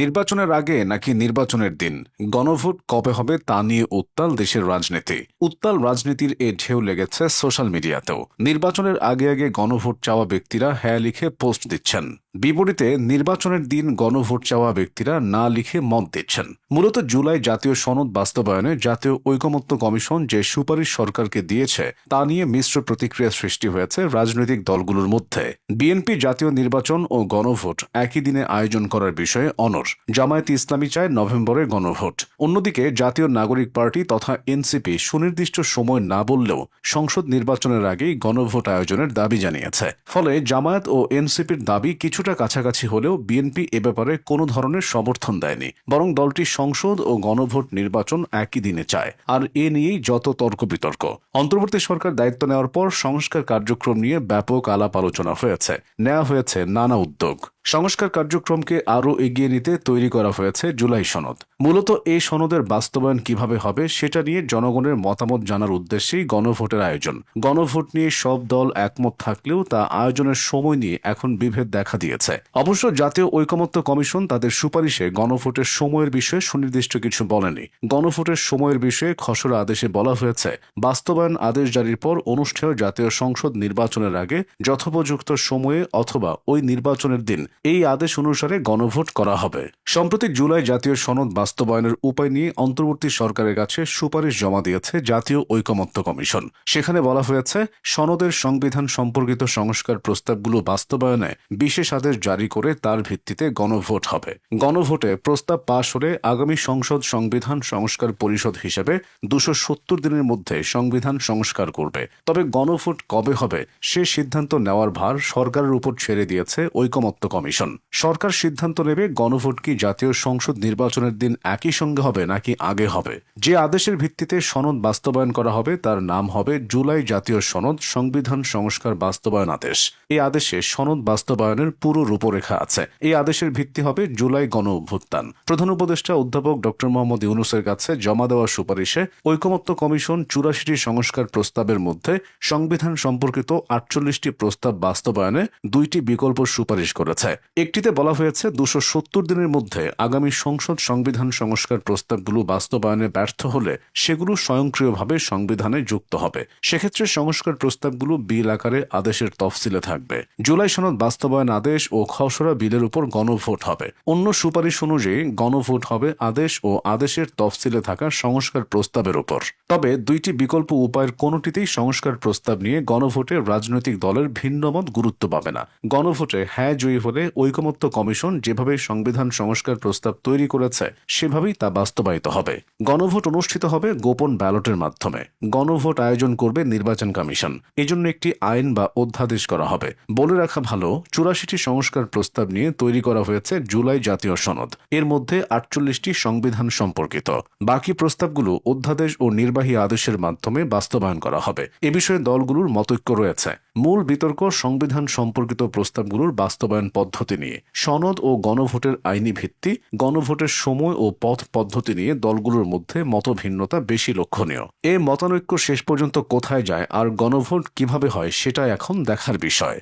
নির্বাচনের আগে নাকি নির্বাচনের দিন? গণভোট কবে হবে তা নিয়ে উত্তাল দেশের রাজনীতি। উত্তাল রাজনীতির এ ঢেউ লেগেছে সোশ্যাল মিডিয়াতেও। নির্বাচনের আগে আগে গণভোট চাওয়া ব্যক্তিরা হ্যাঁ লিখে পোস্ট দিচ্ছেন। বিপরীতে নির্বাচনের দিন গণভোট চাওয়া ব্যক্তিরা না লিখে মত দিচ্ছেন। মূলত জুলাই জাতীয় সনদ বাস্তবায়নে জাতীয় ঐকমত্য কমিশন যে সুপারিশ সরকারকে দিয়েছে, তা নিয়ে মিশ্র প্রতিক্রিয়া সৃষ্টি হয়েছে রাজনৈতিক দলগুলোর মধ্যে। বিএনপি জাতীয় নির্বাচন ও গণভোট একই দিনে আয়োজন করার বিষয়ে অনর জামায়াত ইসলামী চায় নভেম্বরে গণভোট। অন্যদিকে জাতীয় নাগরিক পার্টি তথা এনসিপি সুনির্দিষ্ট সময় না বললেও সংসদ নির্বাচনের আগেই গণভোট আয়োজনের দাবি জানিয়েছে। ফলে জামায়াত ও এনসিপির দাবি কিছুটা কাছাকাছি হলেও বিএনপি এ ব্যাপারে কোনো ধরনের সমর্থন দেয়নি। বরং দলটি সংসদ ও গণভোট নির্বাচন একই দিনে চায়। আর এ নিয়েই যত তর্ক বিতর্ক অন্তর্বর্তী সরকার দায়িত্ব নেওয়ার পর সংস্কার কার্যক্রম নিয়ে ব্যাপক আলাপ আলোচনা হয়েছে। নেওয়া হয়েছে নানা উদ্যোগ। সংস্কার কার্যক্রমকে আরও এগিয়ে নিতে তৈরি করা হয়েছে জুলাই সনদ। মূলত এই সনদের বাস্তবায়ন কীভাবে হবে সেটা নিয়ে জনগণের মতামত জানার উদ্দেশ্যেই গণভোটের আয়োজন। গণভোট নিয়ে সব দল একমত থাকলেও তা আয়োজনের সময় নিয়ে এখন বিভেদ দেখা দিয়েছে। অবশ্য জাতীয় ঐকমত্য কমিশন তাদের সুপারিশে গণভোটের সময়ের বিষয়ে সুনির্দিষ্ট কিছু বলেনি। গণভোটের সময়ের বিষয়ে খসড়া আদেশে বলা হয়েছে, বাস্তবায়ন আদেশ জারির পর অনুষ্ঠেয় জাতীয় সংসদ নির্বাচনের আগে যথোপযুক্ত সময়ে অথবা ওই নির্বাচনের দিন এই আদেশ অনুসারে গণভোট করা হবে। সম্প্রতি জুলাই জাতীয় সনদ বাস্তবায়নের উপায় নিয়ে অন্তর্বর্তী সরকারের কাছে সুপারিশ জমা দিয়েছে জাতীয় ঐকমত্য কমিশন। সেখানে বলা হয়েছে, সনদের সংবিধান সম্পর্কিত সংস্কার প্রস্তাবগুলো বাস্তবায়নে বিশেষ আদেশ জারি করে তার ভিত্তিতে গণভোট হবে। গণভোটে প্রস্তাব পাশ হলে আগামী সংসদ সংবিধান সংস্কার পরিষদ হিসেবে দুশো সত্তর দিনের মধ্যে সংবিধান সংস্কার করবে। তবে গণভোট কবে হবে সে সিদ্ধান্ত নেওয়ার ভার সরকারের উপর ছেড়ে দিয়েছে ঐকমত্য কমিশন। সরকার সিদ্ধান্ত নেবে গণভোট কি জাতীয় সংসদ নির্বাচনের দিন একই সঙ্গে হবে নাকি আগে হবে। যে আদেশের ভিত্তিতে সনদ বাস্তবায়ন করা হবে তার নাম হবে জুলাই জাতীয় সনদ সংবিধান সংস্কার বাস্তবায়ন আদেশ। এই আদেশে সনদ বাস্তবায়নের পুরো রূপরেখা আছে। এই আদেশের ভিত্তি হবে জুলাই গণ অভ্যুত্থান প্রধান উপদেষ্টা অধ্যাপক ডক্টর মোহাম্মদ ইউনুসের কাছে জমা দেওয়া সুপারিশে ঐকমত্য কমিশন চুরাশিটি সংস্কার প্রস্তাবের মধ্যে সংবিধান সম্পর্কিত আটচল্লিশটি প্রস্তাব বাস্তবায়নে দুইটি বিকল্প সুপারিশ করেছে। একটিতে বলা হয়েছে দুশো সত্তর দিনের মধ্যে আগামী সংসদ সংবিধান সংস্কার প্রস্তাবগুলো বাস্তবায়নে ব্যর্থ হলে সেগুলো স্বয়ংক্রিয়ভাবে সংবিধানে যুক্ত হবে। সেক্ষেত্রে সংস্কার প্রস্তাবগুলো বিল আকারে আদেশের তফসিলে থাকবে। জুলাই সনদ বাস্তবায়ন আদেশ ও খসড়া বিলের উপর গণভোট হবে। অন্য সুপারিশ অনুযায়ী গণভোট হবে আদেশ ও আদেশের তফসিলে থাকা সংস্কার প্রস্তাবের উপর। তবে দুইটি বিকল্প উপায়ের কোনোটিতেই সংস্কার প্রস্তাব নিয়ে গণভোটে রাজনৈতিক দলের ভিন্নমত গুরুত্ব পাবে না। গণভোটে হ্যাঁ জয়ী হলে ঐকমত্য কমিশন যেভাবে সংবিধান সংস্কার প্রস্তাব তৈরি করেছে, সেভাবেই তা বাস্তবায়িত হবে। গণভোট অনুষ্ঠিত হবে গোপন ব্যালটের মাধ্যমে। গণভোট আয়োজন করবে নির্বাচন কমিশন। এজন্য একটি আইন বা অধ্যাদেশ করা হবে। বলে রাখা ভালো, চুরাশিটি সংস্কার প্রস্তাব নিয়ে তৈরি করা হয়েছে জুলাই জাতীয় সনদ। এর মধ্যে আটচল্লিশটি সংবিধান সম্পর্কিত। বাকি প্রস্তাবগুলো অধ্যাদেশ ও নির্বাহী আদেশের মাধ্যমে বাস্তবায়ন করা হবে। এ বিষয়ে দলগুলোর মতৈক্য রয়েছে। মূল বিতর্ক সংবিধান সম্পর্কিত প্রস্তাবগুলোর বাস্তবায়ন পদ্ধতি নিয়ে। সনদ ও গণভোটের আইনি ভিত্তি, গণভোটের সময় ও পথ পদ্ধতি নিয়ে দলগুলোর মধ্যে মতভিন্নতা বেশি লক্ষণীয়। এ মতানৈক্য শেষ পর্যন্ত কোথায় যায় আর গণভোট কীভাবে হয় সেটা এখন দেখার বিষয়।